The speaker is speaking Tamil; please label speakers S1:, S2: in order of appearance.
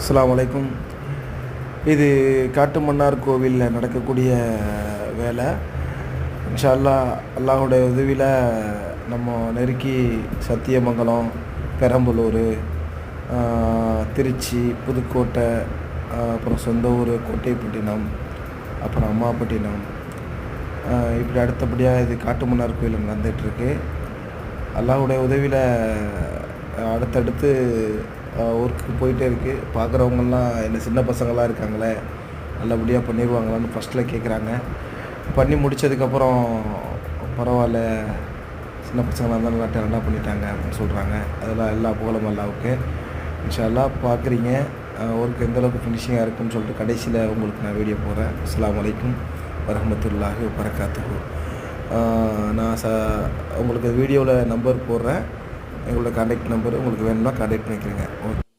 S1: அஸ்லாம் வலைக்கும் இது காட்டுமன்னார் கோவிலில் நடக்கக்கூடிய வேலை. இன்ஷா அல்லாஹ் அல்லாஹுடைய உதவியில் நம்ம நெருக்கி சத்தியமங்கலம் பெரம்பலூர் திருச்சி புதுக்கோட்டை அப்புறம் சொந்த ஊர் கோட்டைப்பட்டினம் அப்புறம் அம்மாப்பட்டினம். இப்படி அடுத்தபடியாக இது காட்டுமன்னார் கோயில் நடந்துகிட்ருக்கு அல்லாஹுடைய உதவியில் அடுத்தடுத்து ஒர்க்கு போயிட்டே இருக்குது பார்க்குறவங்கெல்லாம் என்ன சின்ன பசங்களாம் இருக்காங்களே நல்லபடியாக பண்ணிடுவாங்களான்னு ஃபஸ்ட்டில் கேட்குறாங்க பண்ணி முடித்ததுக்கப்புறம் பரவாயில்ல சின்ன பசங்களாக இருந்தாலும் நல்லா டேலண்டாக பண்ணிட்டாங்க அப்படின்னு சொல்கிறாங்க அதெல்லாம் எல்லா புகழும் அல்லாவுக்கு. இன்ஷால்லா பார்க்குறீங்க. ஒர்க் எந்தளவுக்கு ஃபினிஷிங்காக இருக்குன்னு சொல்லிட்டு கடைசியில் உங்களுக்கு நான் வீடியோ போடுறேன். அஸ்லாம் வலைக்கும் வரமத்துல்லாஹி வபரகாத்துஹு. நான் ச உங்களுக்கு வீடியோவில் நம்பர் போடுறேன். எங்களோட கான்டாக்ட் நம்பர் உங்களுக்கு வேணும்னா கான்டாக்ட் பண்ணிக்கிறேங்க ஓகே